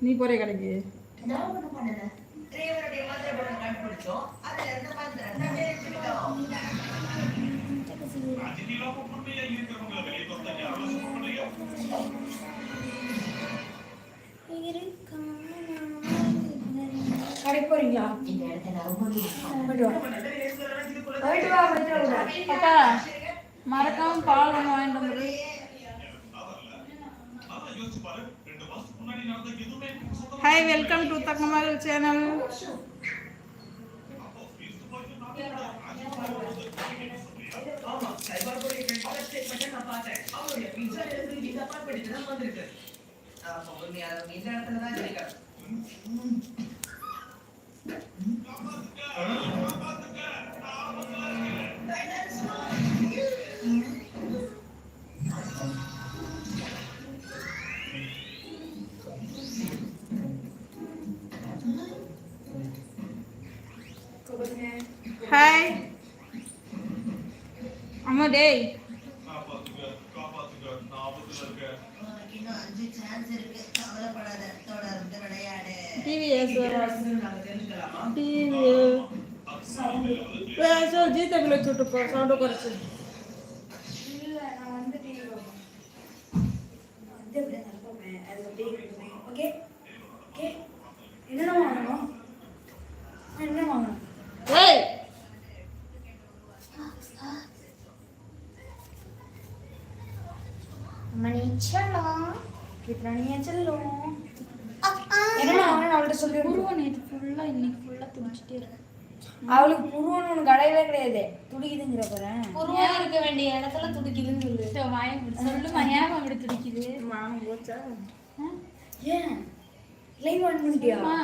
நீ போறே கடைக்கு. நான் ஒண்ணும் பண்ணல. டிரைவருடைய மந்திர கடைக்கு போறீங்களா போயிட்டு வா போயிட்டு வா அக்கா மறக்காம பால் ஒன்று வாங்கிட்டு வந்துரு hi welcome to Thangamal channel இந்த இடத்துல தான் கிடைக்கும் ஹாய் ஜி தமிழ் வச்சுட்டு போ சவுண்டு குறைச்சி என்னென்ன வாங்கணும் என்ன வாங்கணும் ஏய் செல்லும் என்னென்ன வாங்கணும் அவள்கிட்ட சொல்லி குருவா நேற்று ஃபுல்லாக இன்னைக்கு ஃபுல்லாக துடிச்சிட்டே இருக்கு. அவளுக்கு புருவன்னு ஒன்று கிடையவே கிடையாது. துடிக்குதுங்கிற போறேன் உருவம் இருக்க வேண்டிய இடத்துல துடிக்குதுன்னு சொல்லு வாயை. சொல்லுமா ஏன் அப்படி துடிக்குது? மானம் போச்சா ஆ? ஏன்? லைவ் ஆன் பண்ணிட்டியா? அம்மா,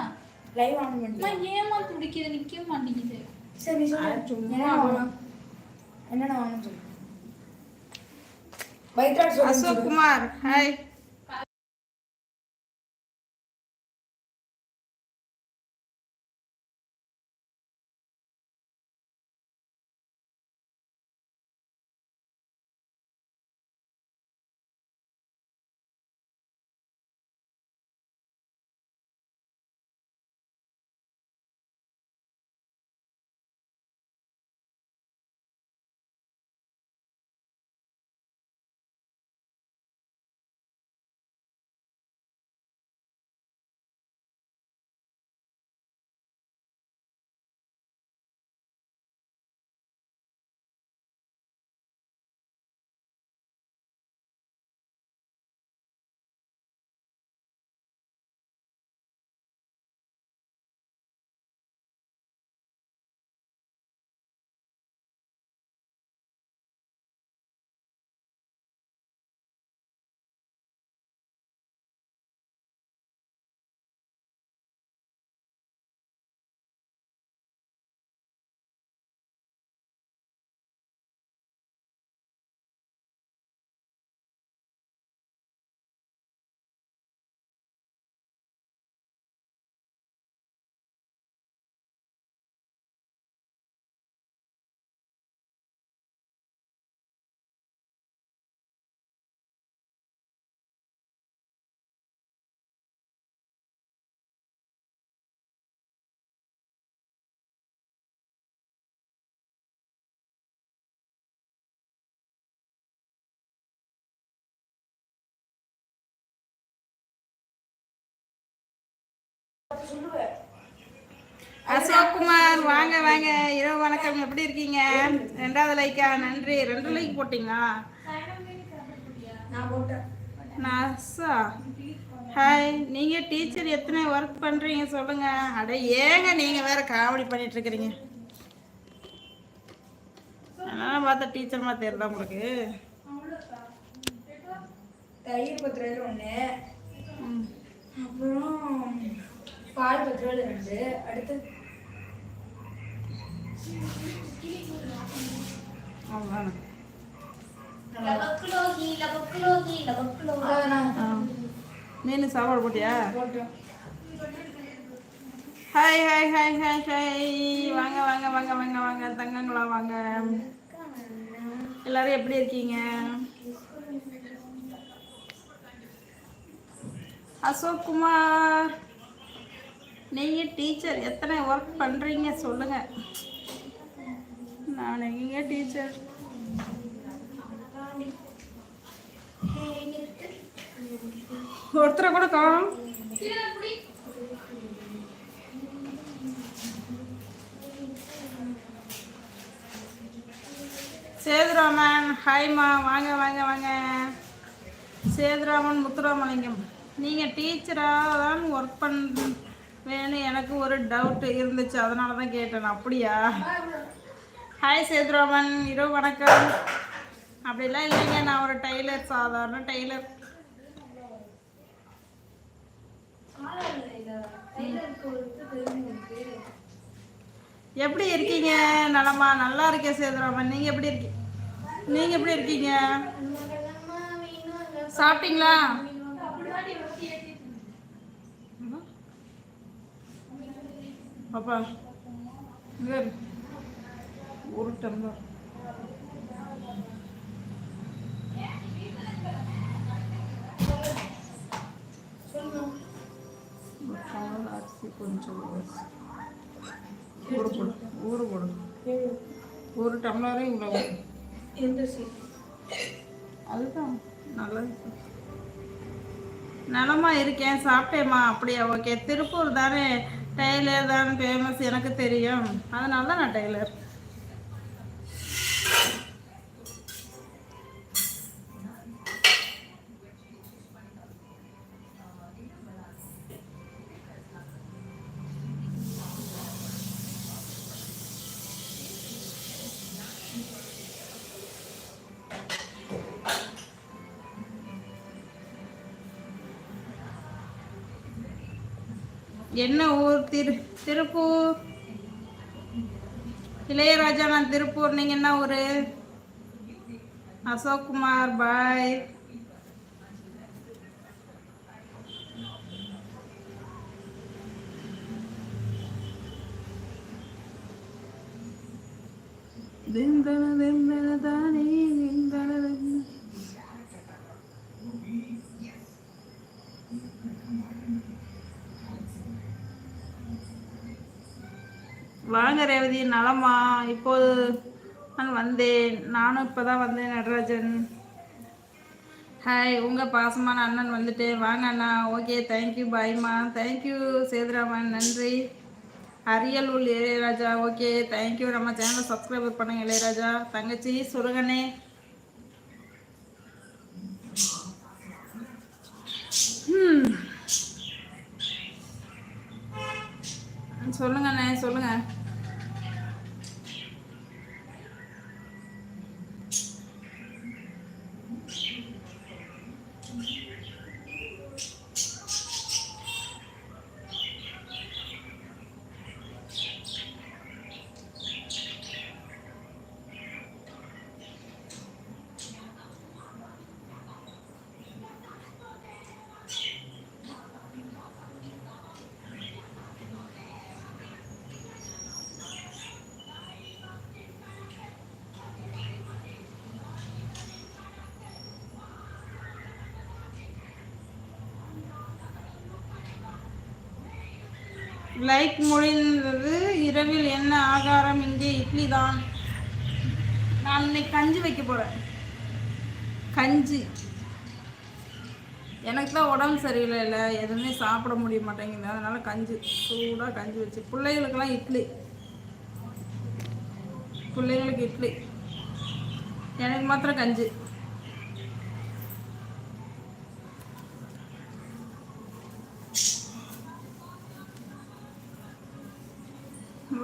லைவ் ஆன் பண்ணிட்டியா? ஏம்மா துடிக்குது? நிக்க மாட்டேங்குது. சரி என்னென்ன வாங்கணும் சொல்லு. பைத்ரா சொல்லு அசோக் குமார் ஹாய். அசோக் குமார் வாங்க வாங்க. இரவு வணக்கம். எப்படி இருக்கீங்க? ரெண்டாவது லைக்கா நன்றி. ரெண்டு லைக் போட்டீங்களா? நான் ஹாய் நீங்கள் டீச்சர் எத்தனை ஒர்க் பண்ணுறீங்க சொல்லுங்க. அட ஏங்க நீங்கள் வேற காமெடி பண்ணிட்டு இருக்கிறீங்க. அதனால பார்த்தா டீச்சர் மாதிரி தெரியல உங்களுக்கு. தயிர் பத்து ஒன்று. அப்புறம் பால் பத்து ரூபாயில் ரெண்டு அடுத்து மீன் சாப்பாடு போட்டியா? Hi hi hi hi hi. வாங்க வாங்க வாங்க வாங்க வாங்க. தங்கங்களா வாங்க. எல்லாரும் எப்படி இருக்கீங்க? அசோக் குமார். நீங்கள் டீச்சர் எத்தனை ஒர்க் பண்ணுறீங்க சொல்லுங்கள் நான் எங்கே டீச்சர்? ஒருத்தரை கூட காணும். சேதுராமன் ஹாய்மா வாங்க வாங்க வாங்க. சேதுராமன் முத்துராமலிங்கம். நீங்கள் டீச்சராக தான் ஒர்க் பண் வேணும் எனக்கு ஒரு டவுட் இருந்துச்சு. அதனால தான் கேட்டேன். அப்படியா? ஹாய் சேதுராமன். இரவு வணக்கம். அப்படிலாம் இல்லைங்க. நான் ஒரு டெய்லர் சாதாரண டெய்லர். எப்படி இருக்கீங்க? நலமா? நல்லா இருக்கேன் சேதுராமன். நீங்கள் எப்படி இருக்கீங்க நீங்கள் எப்படி இருக்கீங்க? சாப்பிட்டீங்களா? பாப்பா. ஒரு டம்ளர் அரிசி கொஞ்சம் ஊறு போடு ஊறு ஒரு டம்ளரே இவ்வளோ அதுதான் நல்லது. நலமா இருக்கேன் சாப்பிட்டேம்மா. அப்படியா ஓகே. திருப்பூர் தானே டெய்லர் தான் ஃபேமஸ் எனக்கு தெரியும். அதனால தான் நான் டெய்லர் என்ன ஊர்? திரு திருப்பூர். இளையராஜா நான் திருப்பூர். நீங்க என்ன ஊரு? அசோக் குமார் பாய். திந்தன திந்தன தானே திந்தன திந்தன. வாங்க ரேவதி நலமா? இப்போது நான் வந்தேன். நானும் இப்போ தான் வந்தேன் நடராஜன். ஹாய் உங்கள் பாசமான அண்ணன் வந்துட்டேன் வாங்க அண்ணா. ஓகே தேங்க்யூ பாய்மா தேங்க்யூ சேதுராமன். நன்றி. அரியலூர் இளையராஜா. ஓகே தேங்க்யூ நம்ம சேனலை சப்ஸ்கிரைபர் பண்ணுங்க இளையராஜா. தங்கச்சி சுருகனே. Hmm. சொல்லுங்கண்ணே சொல்லுங்கள் லைக் முடிந்தது இரவில் என்ன ஆகாரம்? இங்கே இட்லி தான். நான் இன்னைக்கு கஞ்சி வைக்க போகிறேன் கஞ்சி. எனக்கு தான் உடம்பு சரியில்லை இல்லை. எதுவுமே சாப்பிட முடிய மாட்டேங்குது. அதனால் கஞ்சி சூடாக கஞ்சி வச்சு. பிள்ளைகளுக்கெல்லாம் இட்லி. பிள்ளைங்களுக்கு இட்லி. எனக்கு மாத்திரம் கஞ்சி.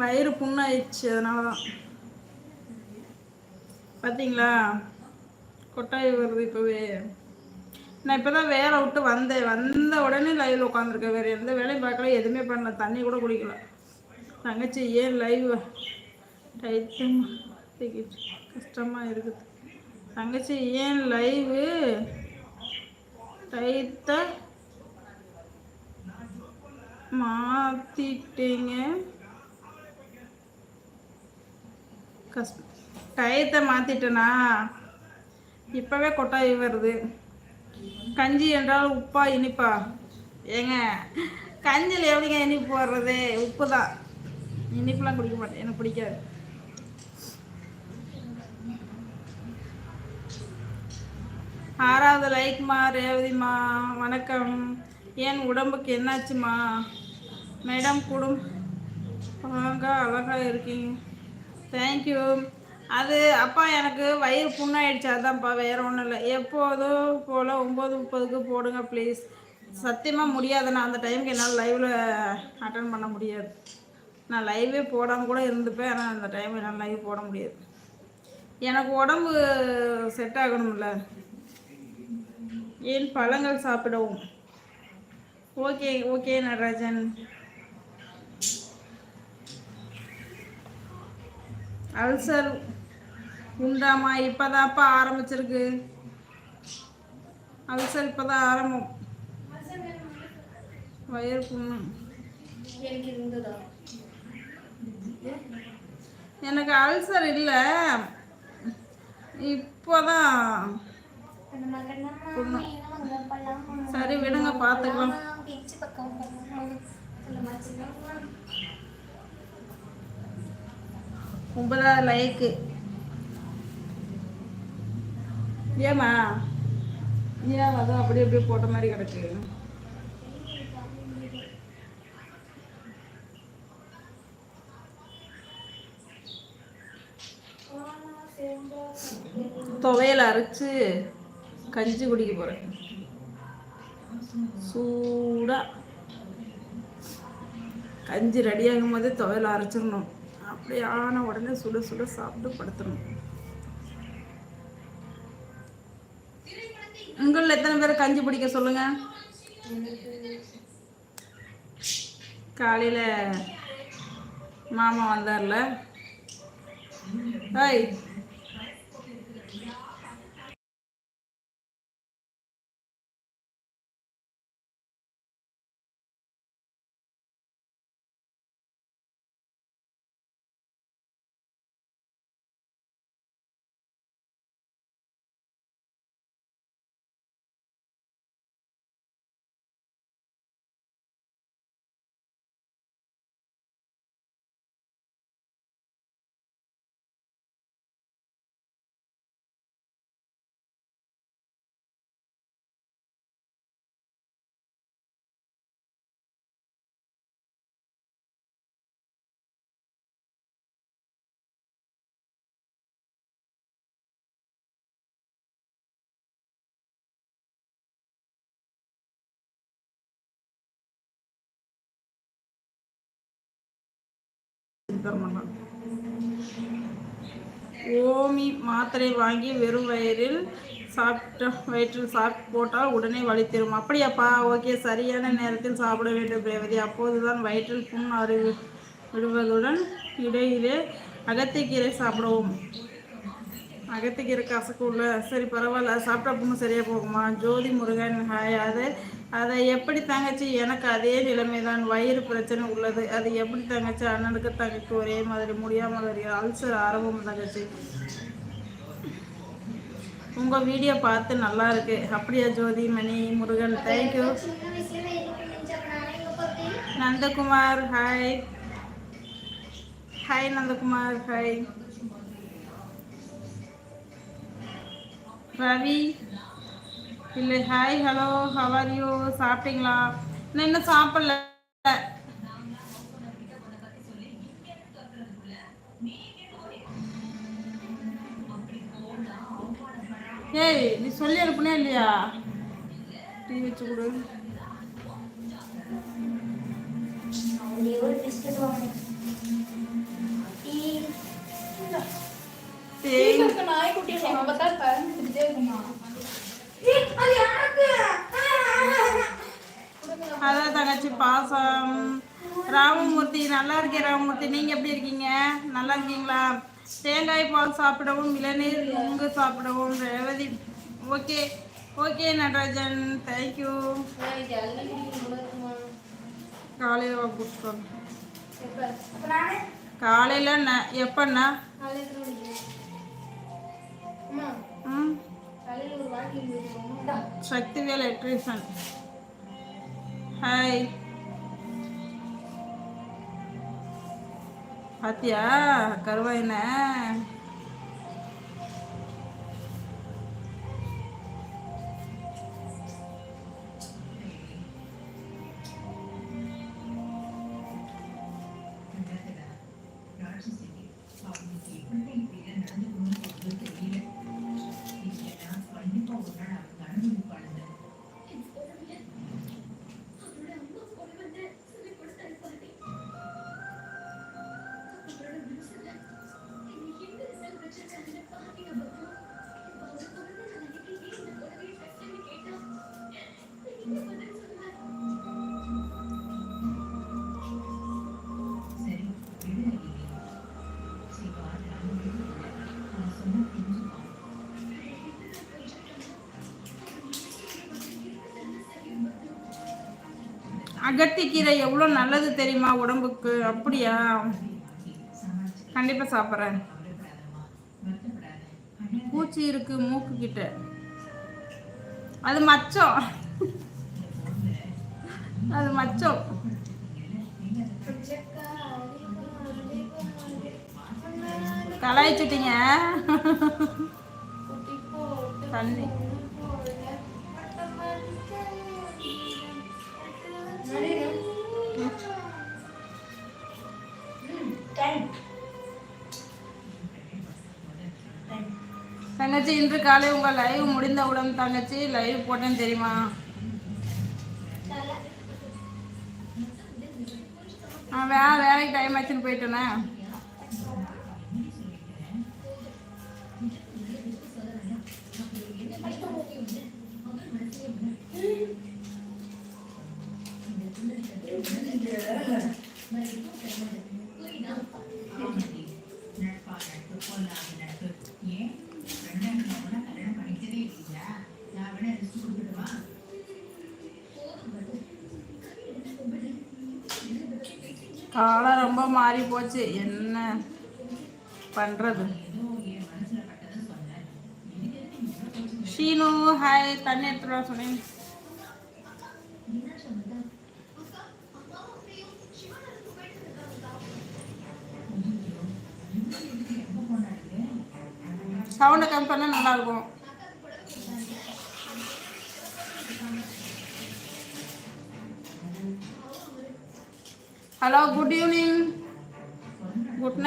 வயிறு புண்ணாயிடுச்சு அதனால தான் பார்த்தீங்களா கொட்டாய் வருது இப்போவே. நான் இப்போ தான் வேலை விட்டு வந்தேன். வந்த உடனே லைவில் உட்காந்துருக்கேன் வேறு எந்த வேலையும் பார்க்கல எதுவுமே பண்ணல. தண்ணி கூட குடிக்கல. தங்கச்சி ஏன் லைவ் டைத்தமா கஷ்டமாக இருக்குது. தங்கச்சி ஏன் லைவு டைத்த மாற்றிட்டீங்க கஷ்ட டயத்தை மாற்றிட்டேனா இப்போவே கொட்டாய் வருது. கஞ்சி என்றால் உப்பா இனிப்பா? ஏங்க கஞ்சியில் எப்படிங்க இனிப்பு வர்றது உப்பு தான் இனிப்புலாம் குடிக்க மாட்டேன். எனக்கு பிடிக்காது. ஆறாவது லைக்மா ரேவதிம்மா வணக்கம். ஏன் உடம்புக்கு என்னாச்சுமா? மேடம் குடும். வாங்க அழகா இருக்கீங்க. தேங்க்யூ அது அப்பா எனக்கு வயிறு புண்ணாயிடுச்சு. அதான்ப்பா வேற ஒன்றும் இல்லை. எப்போதும் போல் ஒம்பது முப்பதுக்கு போடுங்க ப்ளீஸ் சத்தியமாக முடியாது. நான் அந்த டைமுக்கு என்னால் லைவில் அட்டன் பண்ண முடியாது. நான் லைவே போடாமல் கூட இருந்துப்பேன். ஆனால் அந்த டைம் என்னால் லைவ் போட முடியாது. எனக்கு உடம்பு செட் ஆகணும்ல. ஏன் பழங்கள் சாப்பிடவும்? Okay okay Natarajan. அல்சர் உண்டாமா இப்போதான்ப்பா ஆரம்பிச்சிருக்கு. அல்சர் இப்போதான் ஆரம்பம். வயிறு புண்ணு. எனக்கு அல்சர் இல்லை. இப்போதான் சரி விடுங்க பார்த்துக்கலாம் பீச்சு பக்கம் போகணும். சொல்லுமா, சொல்லுமா. ஒன்பதாவது லைக்கு. ஏமா ஏன் அதான் அப்படியே அப்படியே போட்ட மாதிரி கிடக்கு? துவையல் அரைச்சு கஞ்சி குடிக்க போகிறேன் சூடாக கஞ்சி ரெடி ஆகும் போதே துவையல் அரைச்சிடணும். அப்படியே ஆன உடனே சுட சுட சாப்பிட்டு படுத்துடணும். உங்களில் எத்தனை பேர் கஞ்சி பிடிக்க சொல்லுங்க? காலையில் மாமா வந்தார்ல. ஐய் தரமாட்டான் ஓமி மாத்திரை வாங்கி வெறும் வயிறில் சாப்பிட்ட வயிற்றில் சாப்பிட்டு போட்டால் உடனே வலித்திரும் அப்படியாப்பா? ஓகே சரியான நேரத்தில் சாப்பிட வேண்டும் ரேவதி அப்போதுதான் வயிற்றில் புண் அறிவு விடுவதுடன் இடையிலே அகத்திக்கீரை சாப்பிடவும். அகத்திக்கீரை கசக்கு உள்ள சரி பரவாயில்ல சாப்பிட்டா புண்ணு சரியாக போகுமா? ஜோதி முருகன் ஹாய் அது அதை எப்படி தங்கச்சி? எனக்கு அதே நிலைமை தான் வயிறு பிரச்சனை உள்ளது. அது எப்படி தங்கச்சி? அண்ணனுக்கு தங்கச்சி ஒரே மாதிரி. முடியாமல் வருகிறது அல்சர் ஆரம்பம் தங்கச்சி. உங்கள் வீடியோ பார்த்து நல்லா இருக்கு. அப்படியா Jothi Mani Murugan? Thank you Nandakumar hi hi Nandakumar hi Ravi. இல்லை. ஹாய் ஹலோ ஹவர் யூ சாப்பிட்டீங்களா? நான் இன்னும் சாப்பிடல. ஏய் நீ சொல்லி அனுப்புனே இல்லையா? டீ வச்சு கொடு. நாய்க்குட்டி பார்த்தாலும் பறந்துக்கிட்டே இருக்குமா? அதான் தங்கச்சி பாசம். ராமமூர்த்தி நல்லா இருக்கேன் ராமமூர்த்தி. நீங்கள் எப்படி இருக்கீங்க? நல்லா இருக்கீங்களா? தேங்காய் பால் சாப்பிடவும் இளநீர் நுங்கு சாப்பிடவும் Revathi. Okay. Okay Natarajan. Thank you காலையில் புஷ்பம் காலையில் எப்பண்ணா? ம்? காலையில ஒரு வாட்டி குடிக்கணும் சக்திவேல் எலக்ட்ரீஷன் ஹாய் பாத்தியா கருவாயின அகத்திக்கீரை எவ்வளோ நல்லது தெரியுமா உடம்புக்கு? அப்படியா? கண்டிப்பாக சாப்பிட்றேன். பூச்சி இருக்கு மூக்கு கிட்ட அது மச்சம். அது மச்சம். கலாய்ச்சிட்டீங்க. தண்ணி. தங்கச்சி இன்று காலை உங்கள் லைவ் முடிந்தவுடன் தங்கச்சி லைவ் போட்டேன்னு தெரியுமா? ஆ வேலைக்கு டைம் ஆச்சுன்னு போயிட்டேனே. காலம் ரொம்ப மாறி போச்சு. என்ன பண்ணுறது ஷீனு ஹாய் தண்ணி எடுத்துருவா சொன்னீங்க சொன்னேன் சவுண்டை கம்மி பண்ணால் நல்லாயிருக்கும் இருக்கும் hello good evening good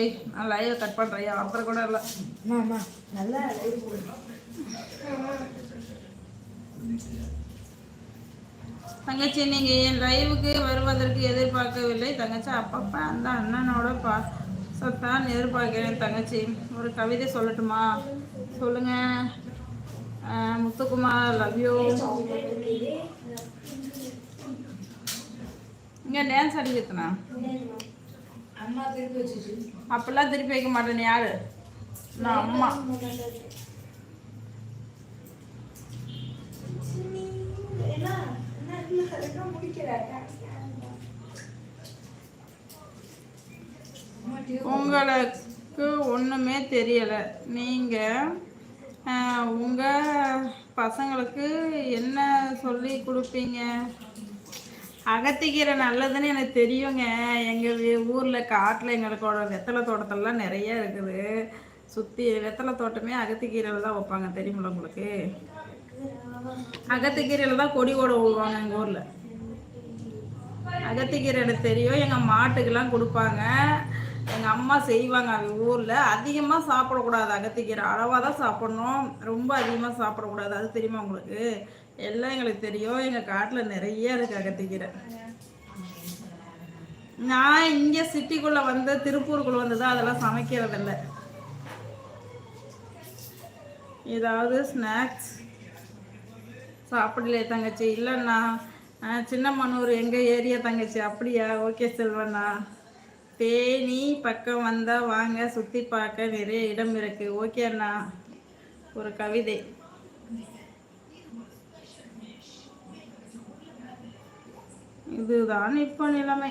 bye நான் லைவை கட் பண்ணுறேன் அப்புறம் கூட இல்லை. ஆமாம்மா நல்லா லைவ் தங்கச்சி நீங்கள் என் லைவுக்கு வருவதற்கு எதிர்பார்க்கவில்லை. தங்கச்சி அப்பப்போ அந்த அண்ணனோட பாசத்தான் எதிர்பார்க்கிறேன் தங்கச்சி. ஒரு கவிதை சொல்லட்டுமா? சொல்லுங்க. முத்துக்குமார் லவ் யூ இங்கே டான்ஸ் அடிக்கிறதுனா அம்மா திருப்பி வச்சுச்சு அப்பெல்லாம் திருப்பி வைக்க மாட்டேன் யாரு? நான் அம்மா. உங்களுக்கு ஒன்றுமே தெரியலை. நீங்கள் உங்கள் பசங்களுக்கு என்ன சொல்லி கொடுப்பீங்க? அகத்திக்கீரை நல்லதுன்னு எனக்கு தெரியுங்க. எங்கள் ஊரில் காட்டில் எங்களுக்கோட வெத்தலை தோட்டத்தெல்லாம் நிறைய இருக்குது. சுற்றி வெத்தலை தோட்டமே அகத்திக்கீரையில் தான் வைப்பாங்க. தெரியுமில்ல உங்களுக்கு? அகத்திக்கீரையில் தான் கொடி ஓட விடுவாங்க எங்கள் ஊரில். அகத்திக்கீரை எனக்கு தெரியும். எங்கள் மாட்டுக்கெல்லாம் கொடுப்பாங்க. எங்கள் அம்மா செய்வாங்க அவங்க ஊரில். அதிகமாக சாப்பிடக்கூடாது அகத்திக்கீரை. அளவாக தான் சாப்பிட்ணும். ரொம்ப அதிகமாக சாப்பிடக்கூடாது. அது தெரியுமா உங்களுக்கு? எல்லாம் எங்களுக்கு தெரியும். எங்கள் காட்டில் நிறைய இருக்குது அகத்திக்கீரை. நான் இங்கே சிட்டிக்குள்ளே வந்து திருப்பூருக்குள்ளே வந்து தான் அதெல்லாம் சமைக்கிறதில்ல ஏதாவது ஸ்நாக்ஸ் சாப்பிடலையே தங்கச்சி. இல்லைண்ணா சின்னமனூர் எங்கள் ஏரியா தங்கச்சி? அப்படியா? ஓகே செல்வண்ணா. தேனி பக்கம் வந்தால் வாங்க. சுற்றி பார்க்க நிறைய இடம் இருக்குது ஓகே அண்ணா. ஒரு கவிதை. இதுதான் இப்போ நிலைமை.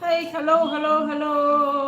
Hey, hello, hello, hello.